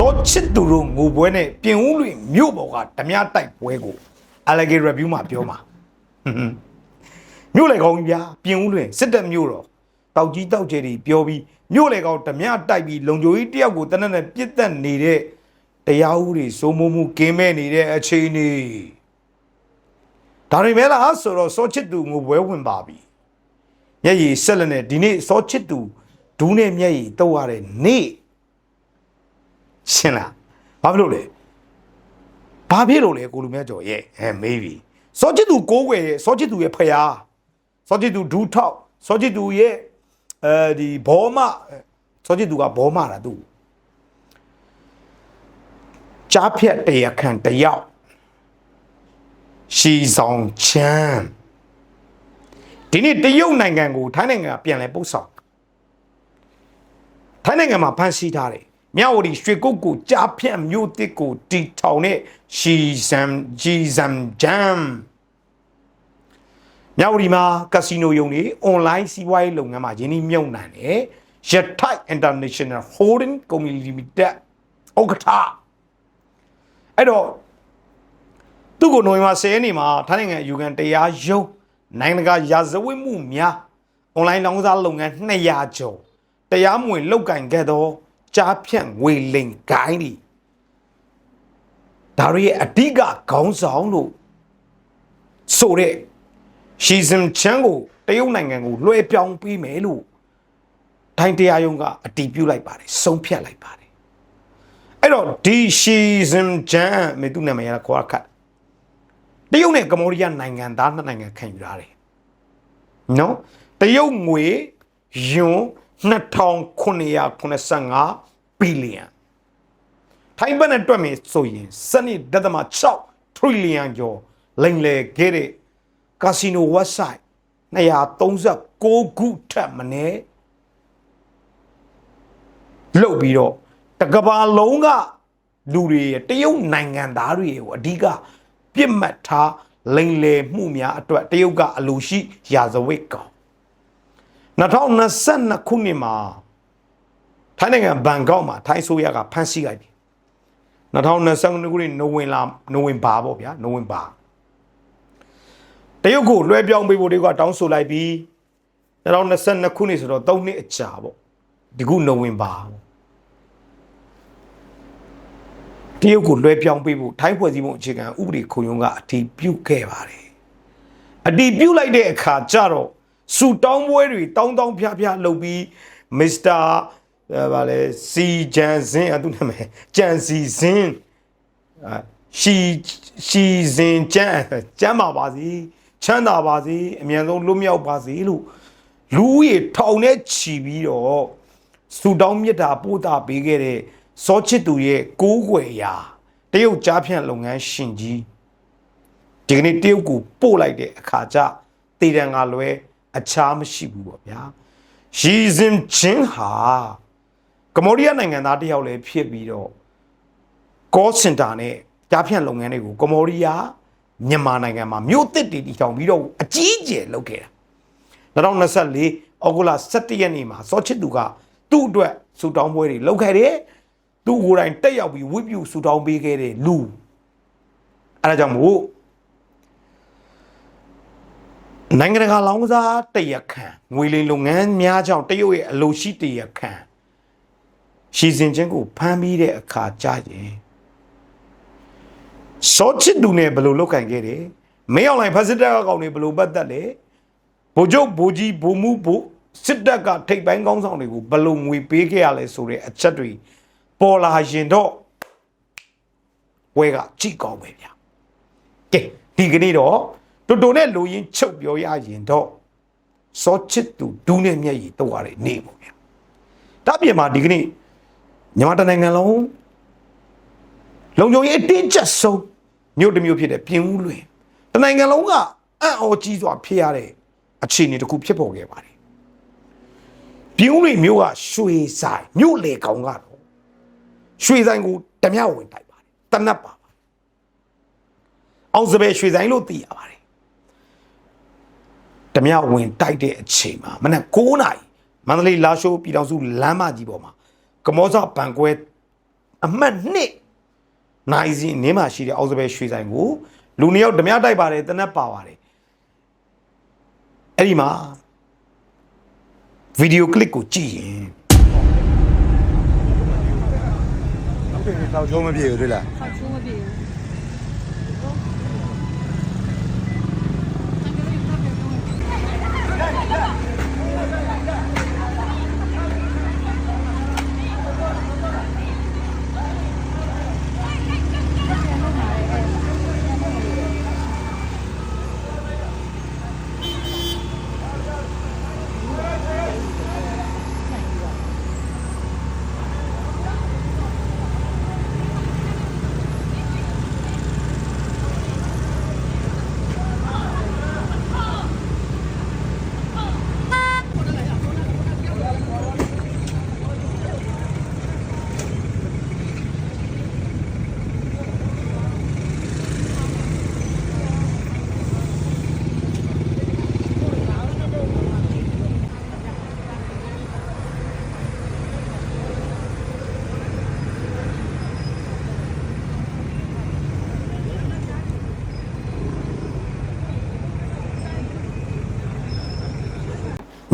စောချစ်သူတို့ငိုပွဲနဲ့ပြင်ဦးလွင်မြို့ပေါ်ကဓမြတိုက်ပွဲကို allegate review မှာပြောမှာဟွန်းဟွန်းမြို့လေကောင်းကြီးဗျာပြင်ဦးလွင်စစ်တပ်မြို့တော်တောက်ကြီးတောက်ကျယ်တွေပြောပြီးမြို့လေကောင်းဓမြတိုက်ပြီးလုံခြုံရေးတယောက်ကိုတနက်နဲ့ပြစ်တက်နေတဲ့တရားဥပဒေစိုးမိုးမှုကင်းမဲ့နေတဲ့အခြေအနေဒါတွေမဲလားဆိုတော့စောချစ်သူငိုပွဲဝင်ပါပြီမျက်ရည်ဆက်လက်နဲ့ဒီနေ့စောချစ်သူဒူးနဲ့မျက်ရည်တုပ်ရတဲ့နေ့ ရှင်းလားဘာဖြစ်လို့လဲဘာဖြစ်လို့လဲကိုလူမြတ်ကျော်ရဲ့အဲမေးပြီစောချစ်သူကိုးွယ်ရဲ့စောချစ်သူရဲ့ဖယားစောချစ်သူဒူးထောက်စောချစ်သူရဲ့အဲဒီဘောမစောချစ်သူကဘောမတာသူကြားဖြတ်တရခန့်တယောက်ရှီဆောင်ချမ်းဒီနေ့တရုတ်နိုင်ငံကိုထိုင်းနိုင်ငံကပြန်လဲပုတ်ဆောင်ထိုင်းနိုင်ငံမှာဖမ်းဆီးထားတယ် မြဝတီရွှေကုတ်ကိုကြားဖြတ်မြို့တစ်ကိုတီထောင်တဲ့ရှီဇမ်ဂျီဇမ်ဂျမ်မြဝတီမှာကက်စီနိုယုံတွေအွန်လိုင်းစီးပွားရေးလုပ်ငန်းမှာယင်းနှိမ့်မြုပ်နှံတယ်ရထိုက် International Holding Company Limited ဥက္ကဋ္ဌအဲ့တော့သူ့ကိုနိုဝင်ဘာ10ရက်နေ့မှာထိုင်းနိုင်ငံယူကန်တရားရုံးနိုင်ငံတကာရာဇဝတ်မှုများအွန်လိုင်းလောင်းစားလုပ်ငန်း200ကျော်တရားမဝင်လောက်ကင်ခဲ့သော ကြားဖြန့်ငွေလိမ်ဂိုင်းဒီဒါရီရဲ့အဓိကခေါင်းဆောင်လို့ဆိုတဲ့ရှီဇင်ချန်ကိုတရုတ်နိုင်ငံကိုလွှဲပြောင်းပေးမယ်လို့ထိုင်းတရားရုံးကအတည်ပြုလိုက်ပါတယ်ဆုံးဖြတ်လိုက်ပါတယ်အဲ့တော့ဒီရှီဇင်ချန်မေသူနာမည်ရခေါ်ခတ်တရုတ်နဲ့ကမ္ဘောဒီးယားနိုင်ငံသားနှစ်နိုင်ငံခံယူထားတယ်နော်တရုတ်ငွေယွန် 2985ဘီလီယံထိုင်းဘတ်နဲ့တွက်မယ်ဆိုရင်စနစ်ဒသမ6ထရီလီယံကျော်လိမ်လည်ခဲ့တဲ့ကာစီနို website 239ခုထပ်မနေလုတ်ပြီးတော့တကဘာလုံးကလူတွေရဲ့တရုတ်နိုင်ငံသားတွေရဲ့ကိုအဓိကပြစ်မှတ်ထားလိမ်လည်မှုများအတွက်တရုတ်ကအလိုရှိရာဇဝတ်ကောင် 2022ခုနှစ်မှာထိုင်းနိုင်ငံဘန်ကောက်မှာထိုင်းဆိုရကဖမ်းဆီးလိုက်ပြီ2022ခုနှစ်နိုဝင်လာနိုဝင်ဘာပေါ့ဗျာနိုဝင်ဘာတရုတ်ကိုလွှဲပြောင်းပေးဖို့တရုတ်ကတောင်းဆိုလိုက်ပြီး2022ခုနှစ်ဆိုတော့3နှစ်အကြာပေါ့ဒီခုနိုဝင်ဘာပေါ့တရုတ်ကိုလွှဲပြောင်းပေးဖို့ထိုင်းဖွဲ့စည်းပုံအခြေခံဥပဒေခုံရုံးကအတည်ပြုခဲ့ပါတယ်အတည်ပြုလိုက်တဲ့အခါကျတော့ စူတောင်းပွဲတွေတောင်းတောင်းဖျားဖျားလုပ်ပြီးမစ္စတာအဲဗာလဲစီဂျန်စင်အသူနာမည်ဂျန်စီစင်အာရှီရှီစင်ကျန်းကျန်းပါပါစီချမ်းသာပါစီအမြန်ဆုံးလွတ်မြောက်ပါစီလို့လူဦးရေထောင်နဲ့ချီပြီးတော့စူတောင်းမြတ်တာပို့တာပေးခဲ့တဲ့စောချစ်သူရဲ့ကိုးကွယ်ရာတရုတ်ကြားဖြန့်လုပ်ငန်းရှင်ကြီးဒီကနေ့တရုတ်ကိုပို့လိုက်တဲ့အခါကျတည်တံကလွဲ အခြားမရှိဘူးပေါ့ဗျာရီဇင်ချင်းဟာကမ္ဘောဒီးယားနိုင်ငံသားတယောက်လည်းဖြစ်ပြီးတော့ call center နဲ့ကြားဖြန့်လုပ်ငန်းတွေကိုကမ္ဘောဒီးယားမြန်မာနိုင်ငံမှာမြို့သစ်တွေတည်ထောင်ပြီးတော့အကြီးအကျယ်လုပ်ခဲ့တာ2024အောက်တိုဘာ17ရက်နေ့မှာစောချစ်သူကသူ့အတွက်စူတောင်းပွဲတွေလုပ်ခဲ့တယ်သူကိုယ်တိုင်တက်ရောက်ပြီးဝိပုစူတောင်းပေးခဲ့တဲ့လူအဲဒါကြောင့်မို့ နိုင်ငံတကာလောင်းကစားတရခံငွေလိမ်လုပ်ငန်းများကြောင့်တရုတ်ရဲ့အလိုရှိတရခံရှီစင်ချင်းကိုဖမ်းပြီးတဲ့အခါကြာရင်စောချစ်သူနဲ့ဘယ်လိုလုပ်ကင်ခဲ့တယ်မင်းအောင်လိုင်ဖက်စစ်တပ်ကကောင်တွေဘယ်လိုပတ်သက်လဲဗိုလ်ချုပ်ဗိုလ်ကြီးဗိုလ်မှုဗိုလ်စစ်တပ်ကထိပ်ပိုင်းကောင်းဆောင်တွေကိုဘယ်လိုငွေပေးခဲ့ရလဲဆိုတဲ့အချက်တွေပေါ်လာရင်တော့ဝဲကကြည့်ကောင်းပဲဗျာကဲဒီကနေ့တော့ တူတူနဲ့လူရင်းချုပ်ပြောရရင်တော့စောချစ်သူဒူးနဲ့မျက်ရည်တော့ရတဲ့နေပေါ့ဗျာဒါပြင်မှာဒီကနေ့မြန်မာတိုင်းနိုင်ငံလုံးလုံခြုံရေးအတင်းကျပ်ဆုံးမြို့တစ်မြို့ဖြစ်တဲ့ပြင်ဦးလွင်တနိုင်ငံလုံးကအံ့ဩကြီးစွာဖြစ်ရတဲ့အခြေအနေတစ်ခုဖြစ်ပေါ်ခဲ့ပါတယ်ပြင်ဦးလွင်မြို့ကရွှေဆိုင်မြို့လေကောင်ကတော့ရွှေဆိုင်ကိုဓမြဝင်တိုက်ပါတယ်တနတ်ပါပါအောင်စပယ်ရွှေဆိုင်လို့သိရပါတယ် ဓမြဝင်တိုက်တဲ့အချိန်မှာမနက်9နာရီမန္တလေးလာရှိုးပြည်တော်စုလမ်းမကြီးပေါ်မှာကမောဇဘန်ကွဲအမှတ်2နိုင်စဉ်နင်းမှာရှိတဲ့အောက်စပယ်ရွှေဆိုင်ကိုလူနှစ်ယောက်ဓမြတိုက်ပါတယ်တနက်ပါပါတယ်အဲ့ဒီမှာဗီဒီယိုကလစ်ကိုကြည့်ရင်တော့ချိုးမပြေဘူးတွေ့လားချိုးမပြေဘူး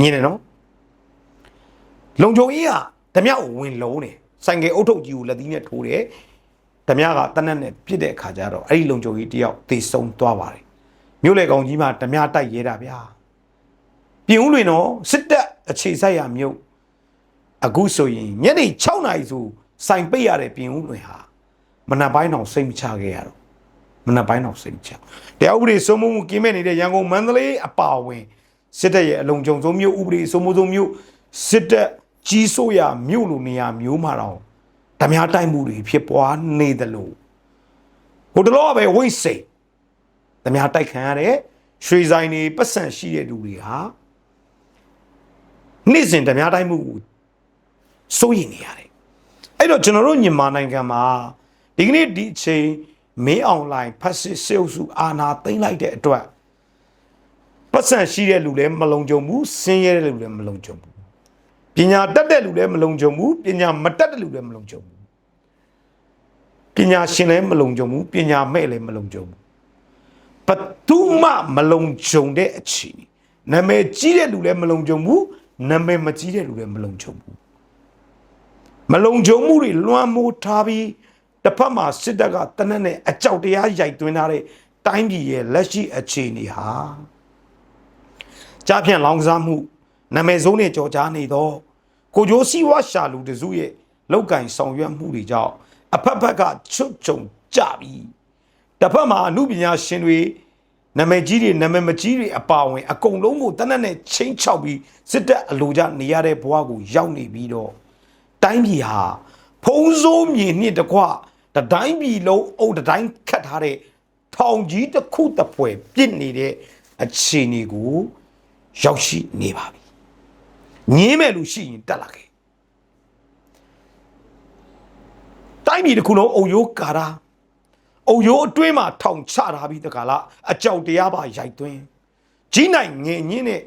ညင်တယ်နော်လုံချုံကြီးကဓမြကိုဝင်လုံးတယ်ဆိုင်ကယ်အုတ်ထုတ်ကြီးကိုလက်သီးနဲ့ထိုးတယ်ဓမြကတနက်နဲ့ပြစ်တဲ့အခါကျတော့အဲ့ဒီလုံချုံကြီးတယောက်သေဆုံးသွားပါတယ်မြို့လေကောင်ကြီးမှာဓမြတိုက်ရဲတာဗျာပြင်ဦးလွင်တော့စစ်တပ်အခြေစိုက်ရမြို့အခုဆိုရင်ညနေ6နာရီဆိုဆိုင်ပိတ်ရတဲ့ပြင်ဦးလွင်ဟာမနက်ပိုင်းတော့စိတ်မချခဲ့ရတော့မနက်ပိုင်းတော့စိတ်ချတရားဥပဒေစိုးမိုးမှုကင်းမဲ့နေတဲ့ရန်ကုန်မန္တလေးအပါအဝင် စစ်တပ်ရဲ့အလုံးကြုံဆုံးမြို့ဥပဒေစိုးမိုးဆုံးမြို့စစ်တပ်ကြီးစိုးရမြို့လိုနေရာမျိုးမှာတော့ဓမြတိုက်မှုတွေဖြစ်ပွားနေတယ်လို့ဟိုတလောကပဲဝိတ်စိတ်ဓမြတိုက်ခံရတဲ့ရွှေဆိုင်တွေပတ်စံရှိတဲ့လူတွေဟာနေ့စဉ်ဓမြတိုက်မှုကိုစိုးရင်နေရတယ်အဲ့တော့ကျွန်တော်တို့မြန်မာနိုင်ငံမှာဒီကနေ့ဒီအချိန်မင်းအွန်လိုင်းဖတ်စစ်စေအုပ်စုအာဏာသိမ်းလိုက်တဲ့အတွက် ပတ်စံရှိတဲ့လူလည်းမလုံခြုံဘူးဆင်းရဲတဲ့လူလည်းမလုံခြုံဘူးပညာတတ်တဲ့လူလည်းမလုံခြုံဘူးပညာမတတ်တဲ့လူလည်းမလုံခြုံဘူးပညာရှင်လည်းမလုံခြုံဘူးပညာမဲ့လည်းမလုံခြုံဘူးဘသူမှမလုံခြုံတဲ့အခြေအနေနာမည်ကြီးတဲ့လူလည်းမလုံခြုံဘူးနာမည်မကြီးတဲ့လူလည်းမလုံခြုံဘူးမလုံခြုံမှုတွေလွှမ်းမိုးထားပြီးတစ်ဖက်မှာစစ်တပ်ကတနက်နဲ့အကြောက်တရားရိုက်သွင်းထားတဲ့တိုင်းပြည်ရဲ့လက်ရှိအခြေအနေဟာ ကြားဖြန့်လောင်စားမှုနာမည်ဆိုးနဲ့ကြော်ကြားနေသောကိုကြိုးစီဝါရှာလူတစုရဲ့လောက်ကင်ဆောင်ရွက်မှုတွေကြောင့်အဖက်ဖက်ကချွတ်ချုံကြပြီးတစ်ဖက်မှာအမှုပညာရှင်တွေနာမည်ကြီးတွေနာမည်မကြီးတွေအပါအဝင်အကုန်လုံးကိုတနက်နဲ့ချင်းချောက်ပြီးစစ်တပ်အလိုကြနေရတဲ့ဘဝကိုရောက်နေပြီးတော့တိုင်းပြည်ဟာဖုံးစိုးမြေနှစ်တကွတတိုင်းပြည်လုံးအုပ်တတိုင်းခတ်ထားတဲ့ထောင်ကြီးတစ်ခုတစ်ပွဲပြစ်နေတဲ့အခြေအနေကို ရောက်ရှိနေပါပြီ။ငင်းမဲ့လူရှိရင်တက်လာခဲ့။တိုင်းပြည်တစ်ခုလုံးအုံရိုးကာတာအုံရိုးအတွင်းမှာထောင်ချထားပြီးတခါလားအကြောက်တရားပါရိုက်သွင်းကြီးနိုင်ငင်ညင်းတဲ့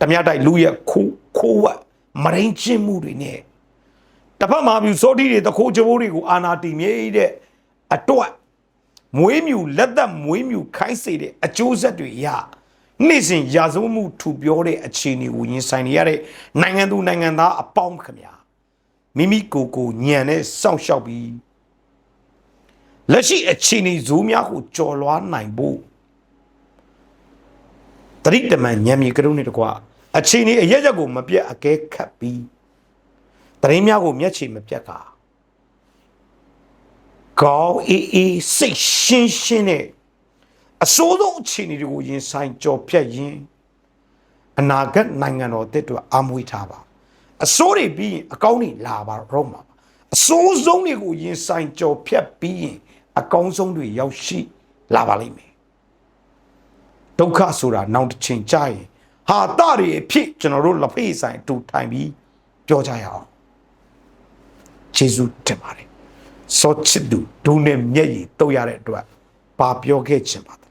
တမရတိုက်လူရဲ့ခိုးခိုးဝက်မရင်းချင်းမှုတွေနဲ့တစ်ဖက်မှာမြူစောတိတွေတခိုးကြိုးတွေကိုအာနာတီမြေတဲ့အတွက် မွေးမြူလက်သက်မွေးမြူခိုင်းစေတဲ့အကျိုးဆက်တွေရနေ့စဉ်ရာဇဝတ်မှုထူပြောတဲ့အခြေအနေကိုရင်ဆိုင်နေရတဲ့နိုင်ငံသူနိုင်ငံသားအပေါင်းခင်ဗျာမိမိကိုယ်ကိုညံနဲ့စောင့်ရှောက်ပြီးလက်ရှိအခြေအနေဇိုးများကိုကြော်လွားနိုင်ဖို့တရိတမန်ညံမြေကရုံးနဲ့တကွာအချိန်นี้အရက်ရက်ကိုမပြတ်အကဲခတ်ပြီးတရင်များကိုမျက်ခြေမပြတ်က ကောင်းအေးအေးစိတ်ရှင်းရှင်းနဲ့အစိုးဆုံးအခြေအနေတွေကိုရင်ဆိုင်ကြော်ဖြတ်ရင်းအနာဂတ်နိုင်ငံတော်တစ်အတွက်အမွေထားပါအစိုးတွေပြီးရင်အကောင်းတွေလာပါတော့မှာပါအစိုးဆုံးတွေကိုရင်ဆိုင်ကြော်ဖြတ်ပြီးရင်အကောင်းဆုံးတွေရောက်ရှိလာပါလိမ့်မယ်ဒုက္ခဆိုတာနောက်တစ်ချိန်ကြာရင်ဟာတတွေအဖြစ်ကျွန်တော်တို့လက်ဖေးဆိုင်အတူထိုင်ပြီးပြောကြရအောင်ဂျေဇုတင်ပါတယ် စောချစ်သူဒုနဲ့မျက်ရည်တုပ်ရတဲ့အတွက်ဘာပြောခဲ့ချင်ပါသ